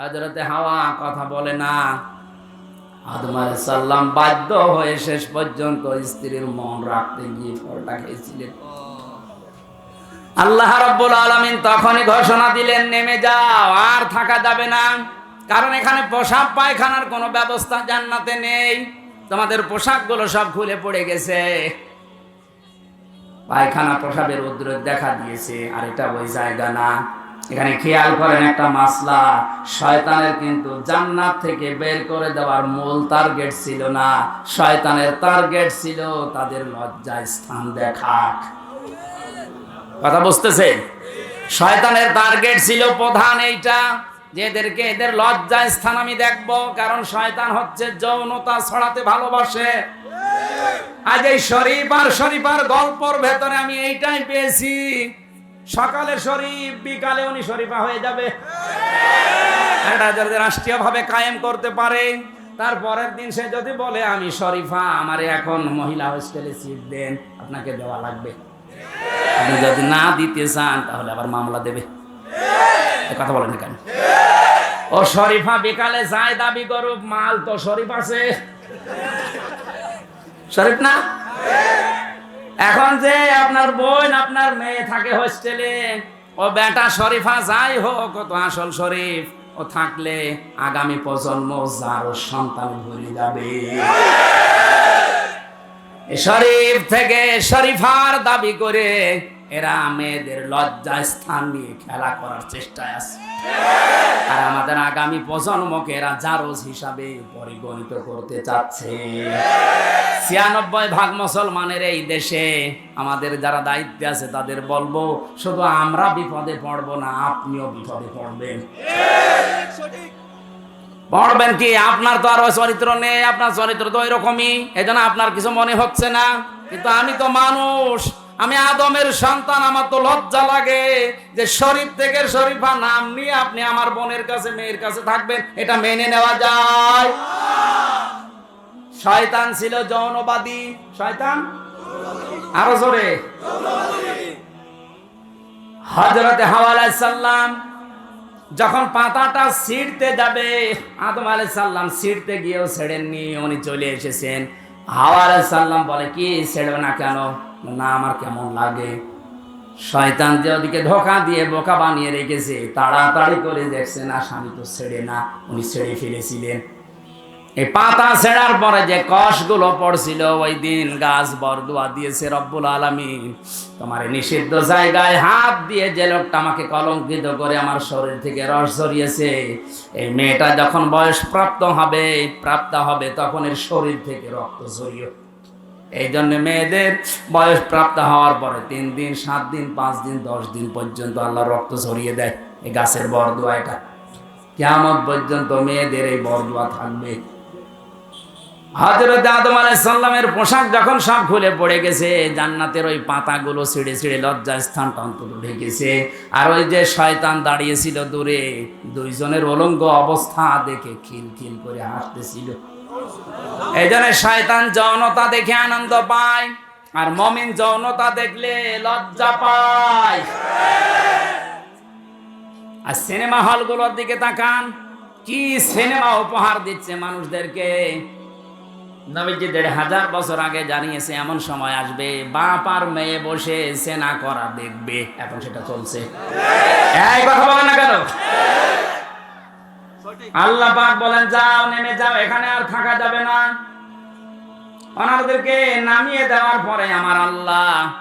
হজরতে হাওয়া কথা বলে না। আদম সাল্লাম বাধ্য হয়ে শেষ পর্যন্ত স্ত্রীর মন রাখতে গিয়ে ফলটা খেয়েছিলেন। আল্লাহ রাব্বুল আলামিন তখনই ঘোষণা দিলেন, নেমে যাও, আর থাকা যাবে না। কারণ এখানে পোশাক পায়খানার কোনো ব্যবস্থা জান্নাতে নেই। তোমাদের পোশাকগুলো সব খুলে পড়ে গেছে। পায়খানা প্রসাবের উদ্রেক দেখা দিয়েছে, আর এটা ওই জায়গা না। এখানে খেয়াল করেন একটা মাসলা, শয়তানের কিন্তু জান্নাত থেকে বের করে দেওয়ার মূল টার্গেট ছিল না। শয়তানের টার্গেট ছিল তাদের লজ্জায় স্থান দেখাক কথা বুঝতেছে? শয়তানের টার্গেট ছিল প্রধান এইটা, যে এদেরকে, এদের লজ্জায় স্থান আমি দেখব, কারণ শয়তান হচ্ছে যৌনতা ছড়াতে ভালোবাসে। আজ এই শরীফ আর শরীফার গল্পর ভেতরে আমি এইটাই পেয়েছি। সকালে শরীফ, বিকালে উনি শরীফা হয়ে যাবে। এটা যদি রাষ্ট্রীয় ভাবে কায়েম করতে পারে তারপরের দিন সে যদি বলে, আমি শরীফা, আমার এখন মহিলা হোস্টেলে সিট দেন, আপনাকে দেওয়া লাগবে। আপনি যদি না দিতে চান, তাহলে আবার মামলা দেবে। কথা বলেন কেন? ও শরীফা, বিকালে যায় দাবি করুক, মাল তো শরীফ আছে। শরীফ না? এখন যে আপনার বোন, আপনার মেয়ে থাকে হোস্টেলে, ও বেটা শরীফা যাই হোক, ও তো আসল শরীফ, ও থাকলে আগামী প্রজন্ম যার সন্তান ভরে যাবে। শরীফ থেকে শরীফার দাবি করে এরা মেয়েদের লজ্জা স্থান নিয়ে খেলা করার চেষ্টায় আছে। আর আমাদের আগামী প্রজন্মকে এরা জারজ হিসাবে পরিগণিত করতে চাচ্ছে। ছিয়ানব্বই ভাগ মুসলমানের এই দেশে আমাদের যারা দায়িত্বে আছে তাদের বলব, শুধু আমরা বিপদে পড়ব না, আপনিও বিপদে পড়বেন। পড়বেন কি? আপনার তো আর ওই চরিত্র নেই, আপনার চরিত্র তো ওইরকমই এই জন্য আপনার কিছু মনে হচ্ছে না। কিন্তু আমি তো মানুষ আমি আদমের সন্তান, আমার তো লজ্জা লাগে যে শরীফ থেকে শরীফা নাম নিয়ে আপনি আমার বোনের কাছে, মেয়ের কাছে থাকবেন, এটা মেনে নেওয়া যায়। শয়তান ছিল যৌনবাদী। শয়তান? আরও জোরে। হজরতে হাওয়া সাল্লাম যখন পাতাটা ছিঁড়তে যাবে, আদম আলাই সাল্লাম ছিঁড়তে গিয়েও ছেড়েননি, উনি চলে এসেছেন। হাওয়া আলাই সাল্লাম বলে, কি ছেড়বে না কেন? না, আমার কেমন লাগে? শয়তান যে ওদিকে ধোকা দিয়ে বোকা বানিয়ে রেখেছে, তাড়াতাড়ি করে দেখছে, না, স্বামী তো ছেড়ে না, উনি ছেড়ে ফেলেছিলেন। এই পাতা ছেঁড়ার পরে যে কষগুলো পড়ছিল, ওই দিন গাছ বরদুয়া দিয়েছে রব্বুল আলমিন। তোমার নিষিদ্ধ জায়গায় হাত দিয়ে যে লোকটা আমাকে কলঙ্কিত করে আমার শরীর থেকে রস ঝরিয়েছে, এই মেয়েটা যখন বয়স প্রাপ্ত হবে প্রাপ্ত হবে, তখন এর শরীর থেকে রক্ত ঝরিয়ে এই জন্য মেয়েদের বয়স প্রাপ্ত হওয়ার পরে তিন দিন, সাত দিন, পাঁচ দিন, দশ দিন পর্যন্ত আল্লাহ রক্ত ঝরিয়ে দেয় এই গাছের বরদুয়া এটা। কেমন পর্যন্ত মেয়েদের এই বরদুয়া থাকবে। হজরত আদম আলাইসাল্লামের পোশাক যখন সব খুলে পড়ে গেছে, জান্নাতের ওই পাতাগুলো ছিঁড়ে ছিঁড়ে লজ্জা স্থানটা অন্তত ঢেকেছে আর ওই যে শয়তান দাঁড়িয়েছিল দূরে, দুইজনের অলঙ্গ অবস্থা দেখে খিল খিল করে হাসতেছিল। এই জন্য শয়তান যৌনতা দেখে আনন্দ পায়, আর মমিন যৌনতা দেখলে লজ্জা পায়। আর সিনেমা হলগুলোর দিকে তাকান, কি সিনেমা উপহার দিচ্ছে মানুষদেরকে। নবীজি দেড় হাজার বছর আগে জানিয়েছে, এমন সময় আসবে, বাপ আর মেয়ে বসে সেনা করা দেখবে, এখন সেটা চলছে। এই কথা না কেন? আল্লাহ পাক বলেন, যাও, নেমে যাও, এখানে আর থাকা যাবে না। ওনাদেরকে নামিয়ে দেওয়ার পরে আমার আল্লাহ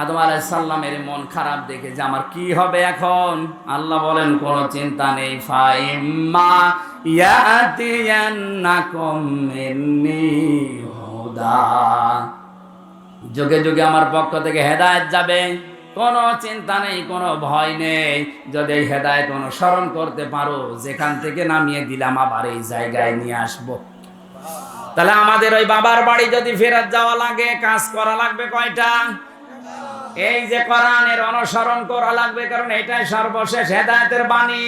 আদম আলাই সাল্লামের মন খারাপ দেখে যে আমার কি হবে এখন? আল্লাহ বলেন, কোনো চিন্তা নেই, ফাইম্মা ইয়াতিয়ান্নাকুম মিন্নি হুদা। যুগে যুগে আমার পক্ষ থেকে হেদায়েত যাবে। কোনো চিন্তা নেই, কোনো ভয় নেই। যদি হেদায়ত অনুসরণ করতে পারো, যেখান থেকে নামিয়ে দিলাম, আবার এই জায়গায় নিয়ে আসব। তাহলে আমাদের ওই বাবার বাড়ি যদি ফেরত যাওয়া লাগে, কাজ করা লাগবে কয়টা? এই যে কোরআনের অনুসরণ করা লাগবে, কারণ এটাই সর্বশেষ হেদায়তের বাণী।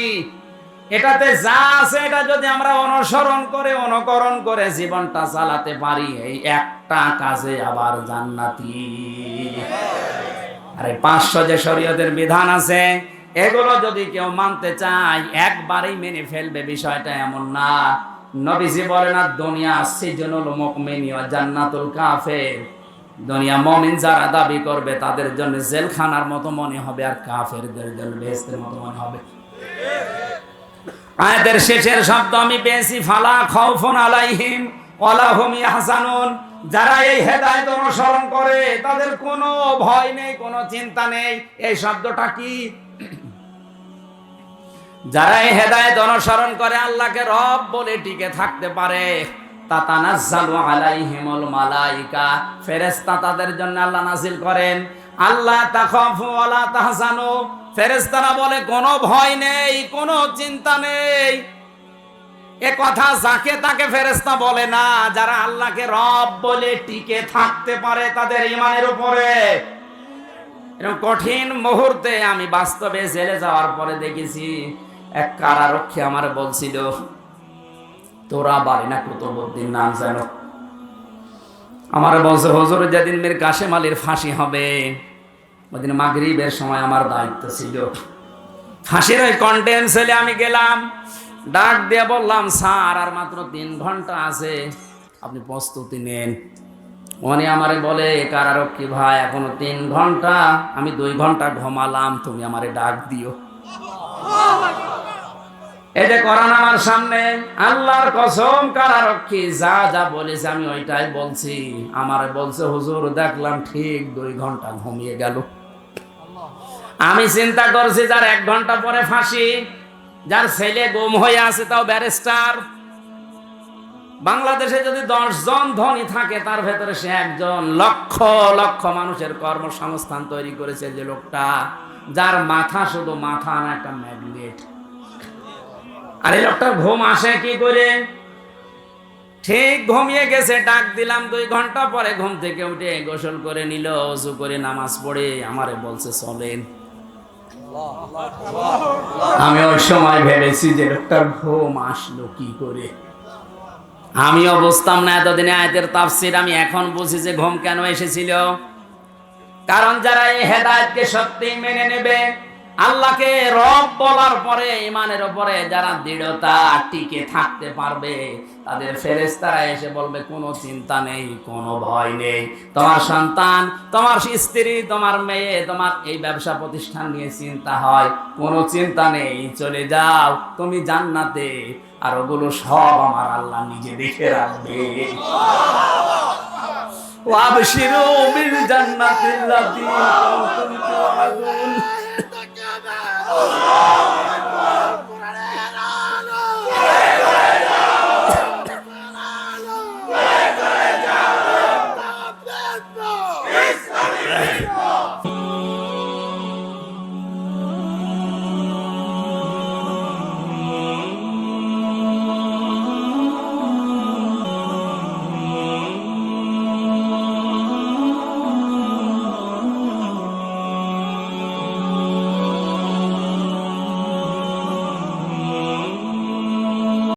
এটাতে যা আছে, এটা যদি আমরা অনুসরণ করে, অনুকরণ করে জীবনটা চালাতে পারি, এই একটা কাজে আবার জান্নাতি। আর এই পাঁচশো যে শরীয়তের বিধান আছে, এগুলো যদি কেউ মানতে চায়, একবারেই মেনে ফেলবে, বিষয়টা এমন না। নবীজি বলে না দুনিয়া সিজনুল ওয়া জান্নাতুল কাফের। দুনিয়া মুমিন যারা দাবি করবে, তাদের জন্য জেলখানার মতো মনে হবে, আর কাফেরদের জন্য মতো মনে হবে। আয়াতের শেষের শব্দ আমি পেয়েছি, ফালা খাউফুন আলাইহিম। যারা এই হেদায়েত অনুসরণ করে, তাদের কোনো ভয় নেই, কোনো চিন্তা নেই। এই শব্দটা কি? যারা এই অনুসরণ করে, আল্লাহকে রব বলে টিকে থাকতে পারে। জন্য আল্লাহ করেন। আল্লাহ বলে, কোনো ভয় নেই, কোনো চিন্তা নেই। এ কথা যাকে তাকে ফেরেশতা বলে না, যারা আল্লাহকে রব বলে টিকে থাকতে পারে তাদের ইমানের উপরে। এরকম কঠিন মুহূর্তে আমি বাস্তবে জেলে যাওয়ার পরে দেখেছি, এক কারারক্ষী আমার বলছিল, তোরা বাড়ি না কুতুবুদ্দিন নাম জানো আমার বলছে, হজর, যেদিন মেয়ের কাশেম আলীর ফাঁসি হবে, ওদিন মাগরিবের সময় আমার দায়িত্ব ছিল। ফাঁসির ওই কন্টেন্ট আমি গেলাম। ডাক দিয়ে বললাম, স্যার, আর মাত্র তিন ঘণ্টা আছে। আপনি প্রস্তুতি নেন। উনি আমারে বলে কারারক্ষী ভাই, এখনও তিন ঘণ্টা, আমি দুই ঘণ্টা ঘুমালাম, তুমি আমারে ডাক দিও। এই যে করান আমার সামনে, আল্লাহর কসম কারারক্ষী, যা যা বলেছে আমি ওইটাই বলছি। আমারে বলছে, হুজুর, দেখলাম ঠিক দুই ঘণ্টা ঘুমিয়ে গেল। আমি চিন্তা করছি, যার এক ঘণ্টা পরে ফাঁসি যার ছেলে গুম হয়ে আছে, তাও ব্যারিস্টার। বাংলাদেশে যদি জন ধনী থাকে, তার ভেতরে সে একজন লক্ষ লক্ষ মানুষের কর্মসংস্থান তৈরি করেছে যে লোকটা, যার মাথা শুধু মাথা না, একটা ম্যাগনেট। আর এই লোকটার ঘুম আসে কি করে? ঠিক ঘুমিয়ে গেছে, ডাক দিলাম দুই ঘণ্টা পরে ঘুম থেকে উঠে গোসল করে নিল অজু করে নামাজ পড়ে আমারে বলছে, চলেন। আমি ওই সময় ভেবেছি যে লোকটার ঘুম আসলো কি করে? আমিও বুঝতাম না, এতদিনে আয়তের তাফসির আমি এখন বুঝি যে ঘুম কেন এসেছিল। কারণ যারা এই হেদায়তকে সত্যি মেনে নেবে আল্লাহকে রব বলার পরে ইমানের উপরে যারা দৃঢ়তা টিকে থাকতে পারবে তাদের ফেরেস্তারা এসে বলবে কোনো চিন্তা নেই কোনো ভয় নেই তোমার সন্তান তোমার স্ত্রী তোমার মেয়ে তোমার এই ব্যবসা প্রতিষ্ঠান নিয়ে চিন্তা হয় কোনো চিন্তা নেই চলে যাও তুমি জান্নাতে আর ওগুলো সব আমার আল্লাহ নিজে দেখে রাখবে وابشروا بالجنة التي كنتم توعدون আল্লাহ